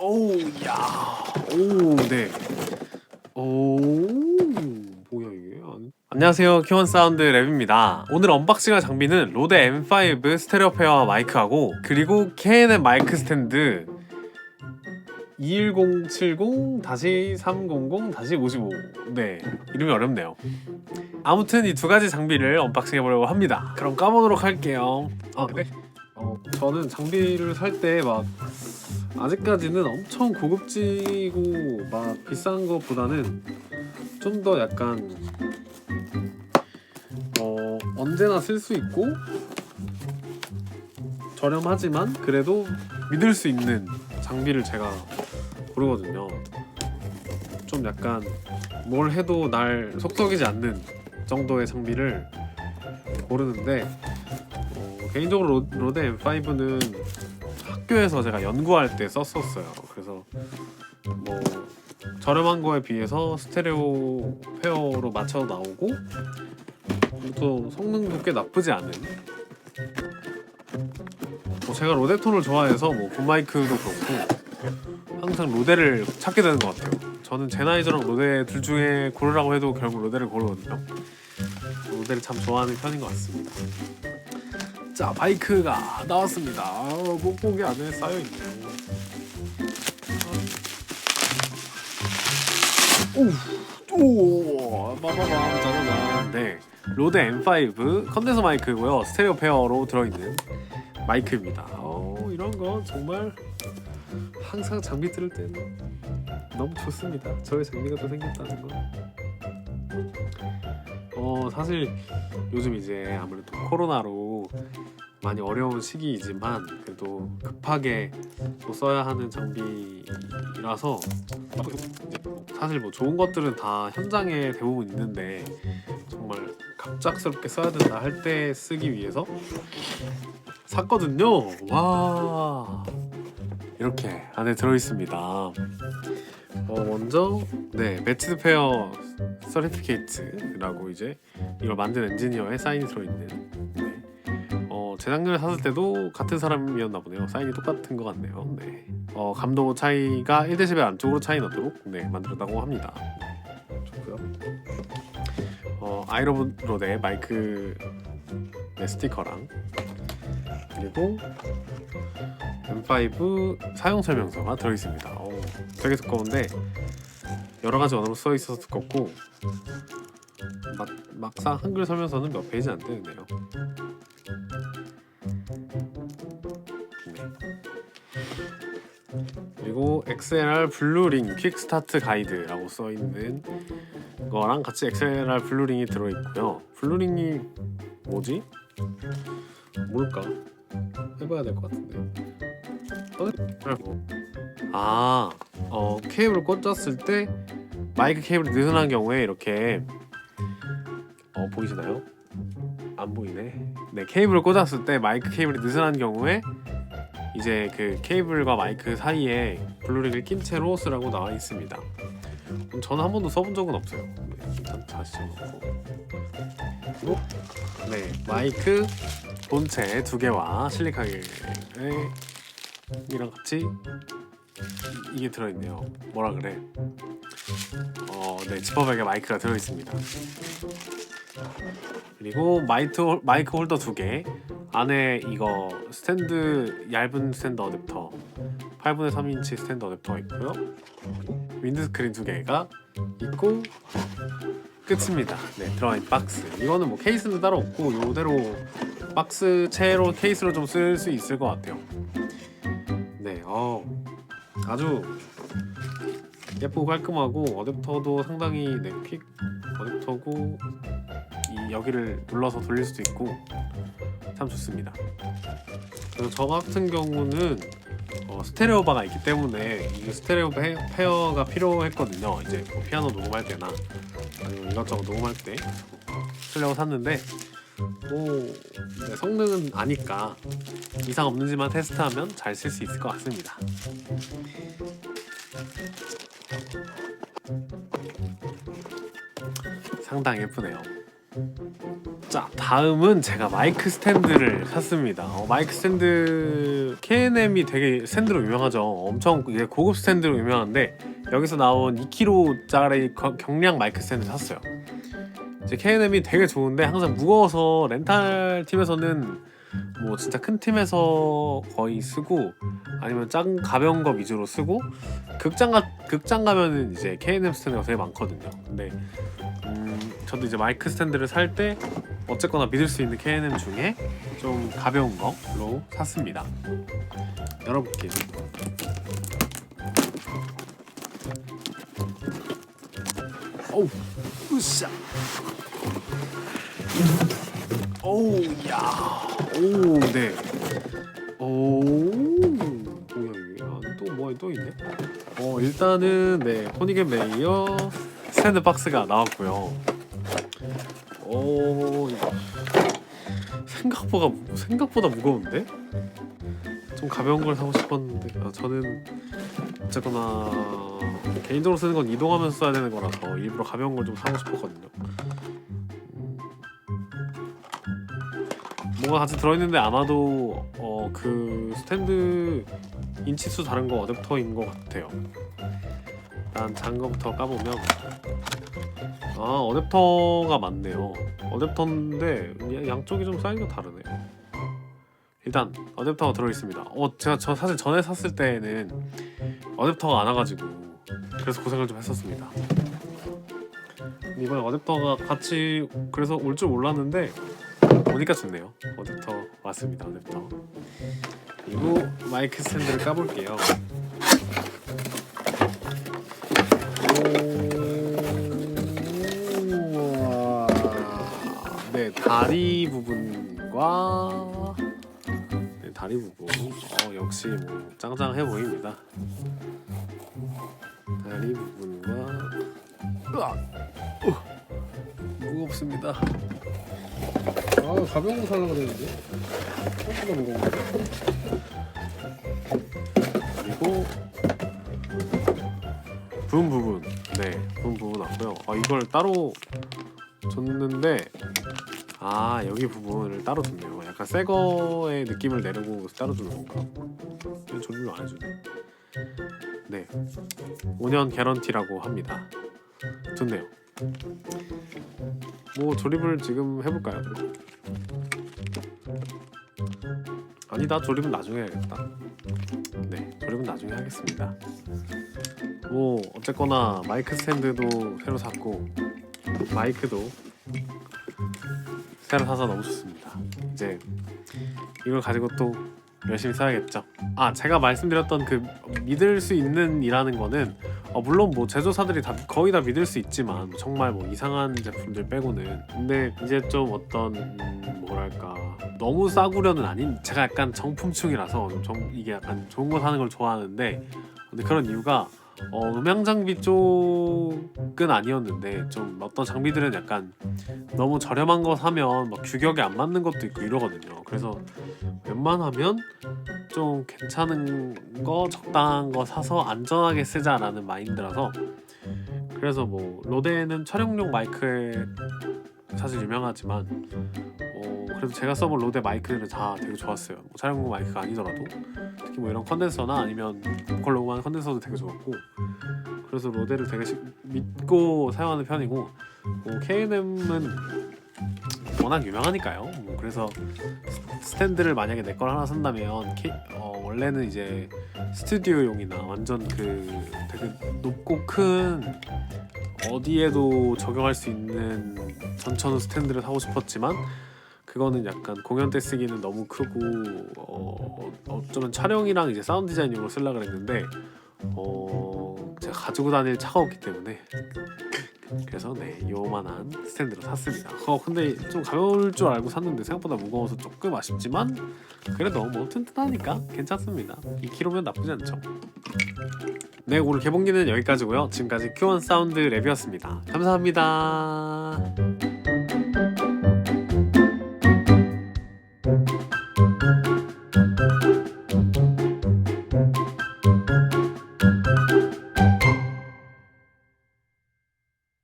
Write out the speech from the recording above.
오우 야. 오 네. 오 뭐야 이게? 안- 안녕하세요 키원 사운드 랩입니다. 오늘 언박싱할 장비는 로데 M5 스테레오 페어 마이크하고 그리고 K&M 마이크 스탠드 21070-300-55 네 이름이 어렵네요. 아무튼 이 두 가지 장비를 언박싱해 보려고 합니다. 그럼 까보도록 할게요. 아 네. 어, 저는 장비를 살 때 막 아직까지는 엄청 고급지고 막 비싼 것보다는 좀 더 약간 어 언제나 쓸 수 있고 저렴하지만 그래도 믿을 수 있는 장비를 제가 고르거든요. 좀 약간 뭘 해도 날 속썩이지 않는 정도의 장비를 고르는데 어, 개인적으로 로, 로데 M5는 학교에서 제가 연구할 때 썼었어요. 그래서 뭐 저렴한 거에 비해서 스테레오 페어로 맞춰 나오고 또 성능도 꽤 나쁘지 않은 뭐 제가 로데톤을 좋아해서 뭐 굿마이크도 그렇고 항상 로데를 찾게 되는 것 같아요. 저는 제나이저랑 로데 둘 중에 고르라고 해도 결국 로데를 고르거든요. 로데를 참 좋아하는 편인 것 같습니다. 자 바이크가 나왔습니다. 어, 뽁뽁이 안에 쌓여 있네요. 오, 빠바밤 짜자잔. 네, 로데 M5 컨덴서 마이크고요. 스테레오 페어로 들어있는 마이크입니다. 어, 이런 거 정말 항상 장비 들을 때는 너무 좋습니다. 저의 장비가 또 생겼다는 거. 어, 사실 요즘 이제 아무래도 코로나로 많이 어려운 시기이지만 그래도 급하게 또 써야 하는 장비라서 사실 뭐 좋은 것들은 다 현장에 대부분 있는데 정말 갑작스럽게 써야 된다 할 때 쓰기 위해서 샀거든요. 와 이렇게 안에 들어 있습니다. 어 먼저 네 매치드 페어 서티피케이트라고 이제 이걸 만든 엔지니어의 사인이 들어 있는 네. 어 재작년에 샀을 때도 같은 사람이었나 보네요. 사인이 똑같은 것 같네요. 네. 어 감도 차이가 1dB 안쪽으로 차이 나도록 네 만들었다고 합니다. 네, 좋고요. 어 아이로브로데 마이크 네, 스티커랑 그리고 M5 사용 설명서가 들어 있습니다. 어, 되게 두꺼운데 여러 가지 언어로 써 있어서 두껍고 막, 막상 한글 설명서는 몇 페이지 안 되는데요. 네. 그리고 XLR 블루링 퀵스타트 가이드라고 써 있는 거랑 같이 XLR 블루링이 들어 있고요. 블루링이 뭐지? 뭘까? 해봐야 될 것 같은데. 아, 어 케이블을 꽂았을 때 마이크 케이블이 느슨한 경우에 이렇게 어 보이시나요? 안 보이네. 네, 케이블을 꽂았을 때 마이크 케이블이 느슨한 경우에 이제 그 케이블과 마이크 사이에 블루링을 낀 채로 쓰라고 나와 있습니다. 음, 저는 한 번도 써본 적은 없어요. 다시. 그리고 네, 마이크 본체 두 개와 실리카겔 이랑 같이 이- 이게 들어있네요. 뭐라 그래? 어, 네, 지퍼백에 마이크가 들어 있습니다. 그리고 마이트 홀- 마이크 홀더 두 개, 안에 이거 스탠드 얇은 스탠드 어댑터, 8분의 3인치 스탠드 어댑터가 있고요. 윈드스크린 두 개가 있고 끝입니다. 네, 들어있는 박스. 이거는 뭐 케이스는 따로 없고 이대로 박스 채로 케이스로 좀 쓸 수 있을 것 같아요. 네, 어 아주 예쁘고 깔끔하고 어댑터도 상당히 네, 퀵 어댑터고 이 여기를 눌러서 돌릴 수도 있고 참 좋습니다. 그래서 저 같은 경우는 어, 스테레오 바가 있기 때문에 이 스테레오 페, 페어가 필요했거든요. 이제 뭐 피아노 녹음할 때나 아니면 이것저것 녹음할 때 쓰려고 샀는데 뭐 네, 성능은 아니까 이상 없는지만 테스트하면 잘 쓸 수 있을 것 같습니다. 상당히 예쁘네요. 자, 다음은 제가 마이크 스탠드를 샀습니다. 어, 마이크 스탠드 K&M이 되게 스탠드로 유명하죠. 엄청 이제 고급 스탠드로 유명한데 여기서 나온 2kg짜리 경량 마이크 스탠드 샀어요. 이제 K&M이 되게 좋은데 항상 무거워서 렌탈 팀에서는 뭐 진짜 큰 팀에서 거의 쓰고 아니면 작은 가벼운 거 위주로 쓰고 극장 가 극장 가면은 이제 K&M 스탠드가 되게 많거든요. 근데 음, 저도 이제 마이크 스탠드를 살 때 어쨌거나 믿을 수 있는 K&M 중에 좀 가벼운 걸로 샀습니다. 열어볼게요. 어우, 으쌰. 오우, 야, 오, 네. 오, 이게? 아, 또 뭐가 또 있네? 어, 일단은 네, 포니겐 메이어 스탠드 박스가 나왔고요. 오, 이거 생각보다 무- 생각보다 무거운데? 좀 가벼운 걸 사고 싶었는데 아, 저는 어쨌거나 개인적으로 쓰는 건 이동하면서 써야 되는 거라서 일부러 가벼운 걸 좀 사고 싶었거든요. 음. 뭔가 같이 들어있는데 아마도 어 그 스탠드 인치수 다른 거 어댑터인 것 같아요. 일단 작은 거부터 까보면 아 어댑터가 많네요. 어댑터인데 야- 양쪽이 좀 사이즈가 다르네요. 일단 어댑터가 들어있습니다. 어 제가 저 사실 전에 샀을 때는 어댑터가 안 와가지고 그래서 고생을 좀 했었습니다. 이번에 어댑터가 같이 그래서 올 줄 몰랐는데 오니까 좋네요. 어댑터 왔습니다. 어댑터. 그리고 마이크 스탠드를 까볼게요. 다리 부분과 네, 다리 부분. 어 역시 뭐 짱짱해 보입니다. 다리 부분과 으악! 어, 무겁습니다. 아 가벼운 거 살려고 그랬는데 생각보다 무거운데 그리고 붐 부분 네, 붐 부분 왔고요. 아 이걸 따로 줬는데 아 여기 부분을 따로 줬네요. 약간 새 거의 느낌을 내려고 따로 주는 건가? 이건 조립을 안 해주네. 네, 5년 개런티라고 합니다. 좋네요. 뭐 조립을 지금 해볼까요? 아니다 조립은 나중에 해야겠다. 네, 조립은 나중에 하겠습니다. 뭐 어쨌거나 마이크 스탠드도 새로 샀고 마이크도 새로 사서 너무 좋습니다. 이제 이걸 가지고 또 열심히 써야겠죠. 아 제가 말씀드렸던 그 믿을 수 있는 이라는 거는 어, 물론 뭐 제조사들이 다 거의 다 믿을 수 있지만 정말 뭐 이상한 제품들 빼고는 근데 이제 좀 어떤 음, 뭐랄까 너무 싸구려는 아닌 제가 약간 정품충이라서 좀 정- 이게 약간 좋은 거 사는 걸 좋아하는데 근데 그런 이유가 어, 음향 장비 쪽은 아니었는데 좀 어떤 장비들은 약간 너무 저렴한 거 사면 막 규격에 안 맞는 것도 있고 이러거든요. 그래서 웬만하면 좀 괜찮은 거 적당한 거 사서 안전하게 쓰자라는 마인드라서 그래서 뭐 로데는 촬영용 마이크에 사실 유명하지만 어 그래도 제가 써본 로데 마이크들은 다 되게 좋았어요. 뭐 촬영용 마이크가 아니더라도 특히 뭐 이런 컨덴서나 아니면 보컬 녹음하는 컨덴서도 되게 좋았고 그래서 로데를 되게 시- 믿고 사용하는 편이고 뭐 K&M은 워낙 유명하니까요. 뭐 그래서 스- 스탠드를 만약에 내 걸 하나 산다면 K, 어, 원래는 이제 스튜디오용이나 완전 그 되게 높고 큰 어디에도 적용할 수 있는 전천후 스탠드를 사고 싶었지만 그거는 약간 공연 때 쓰기는 너무 크고 어, 어쩌면 촬영이랑 이제 사운드 디자인용으로 쓰려 그랬는데 어, 제가 가지고 다닐 차가 없기 때문에 그래서 네 요만한 스탠드로 샀습니다. 어 근데 좀 가벼울 줄 알고 샀는데 생각보다 무거워서 조금 아쉽지만 그래도 뭐 튼튼하니까 괜찮습니다. 2kg면 나쁘지 않죠. 네 오늘 개봉기는 여기까지고요. 지금까지 Q1 사운드 랩이었습니다. 감사합니다.